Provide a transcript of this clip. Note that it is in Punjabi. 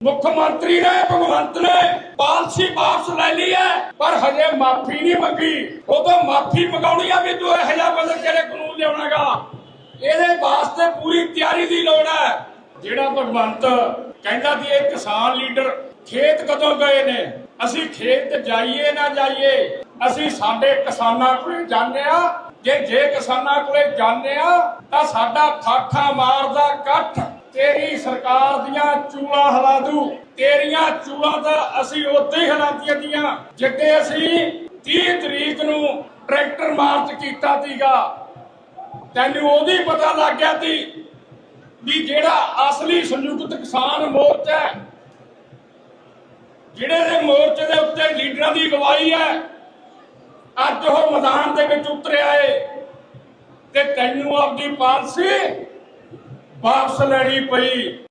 ਮੁੱਖ ਮੰਤਰੀ ਨੇ, ਭਗਵੰਤ ਨੇ ਪਾਲਸੀ ਵਾਪਸ ਲੈ ਲਈ ਹੈ, ਪਰ ਹਜੇ ਮਾਫੀ ਨਹੀਂ ਮੰਗੀ। ਉਹ ਮਾਫੀ ਮੰਗਾਉਣੀ ਆ ਵੀ ਤੂੰ ਇਹ ਜਿਹਾ ਬਦਲ ਕਿਹੜੇ ਕਾਨੂੰਨ ਲਿਆਉਣਾਗਾ ਇਹਦੇ ਵਾਸਤੇ ਪੂਰੀ ਤਿਆਰੀ ਦੀ ਲੋੜ ਹੈ। ਜਿਹੜਾ ਭਗਵੰਤ ਕਹਿੰਦਾ ਵੀ ਇਹ ਕਿਸਾਨ ਲੀਡਰ ਖੇਤ ਕਦੋਂ ਗਏ ਨੇ? ਅਸੀਂ ਖੇਤ ਜਾਈਏ ਨਾ ਜਾਈਏ? ਅਸੀਂ ਸਾਡੇ ਕਿਸਾਨਾਂ ਕੋਲੇ ਜਾਂਦੇ ਆ ਜੇ ਜੇ ਕਿਸਾਨਾਂ ਕੋਲੇ ਜਾਂਦੇ ਆ ਤਾਂ ਸਾਡਾ ਖਾਖਾ ਮਾਰਦਾ ਇਕੱਠ ਤੇਰੀ ਸਰਕਾਰ ਦੀਆਂ ਚੂਲਾ ਹਲਾ ਦੂ ਤੇਰੀਆਂ ਚੂਲਾ ਤਾਂ ਅਸੀਂ ਉੱਥੇ ਹੀ ਹਲਾਤੀਆਂ ਦੀਆਂ ਜਿੱਤੇ ਅਸੀਂ 30 ਤਰੀਕ ਨੂੰ ਟਰੈਕਟਰ ਮਾਰਚ ਕੀਤਾ ਸੀਗਾ ਤੈਨੂੰ ਉਹਦੀ ਪਤਾ ਲੱਗ ਗਿਆ ਸੀ ਵੀ ਜਿਹੜਾ ਅਸਲੀ ਸੰਯੁਕਤ ਕਿਸਾਨ ਮੋਰਚਾ ਹੈ, ਜਿਹੜੇ ਦੇ ਮੋਰਚੇ ਦੇ ਉੱਤੇ ਲੀਡਰਾਂ ਦੀ ਅਗਵਾਈ ਹੈ, ਅੱਜ ਉਹ ਮੈਦਾਨ ਦੇ ਵਿੱਚ ਉਤਰਿਆ ਏ। ਤੇ ਤੈਨੂੰ ਆਪਦੀ ਪਾਲਸੀ ਵਾਪਸ ਲੈਣੀ ਪਈ।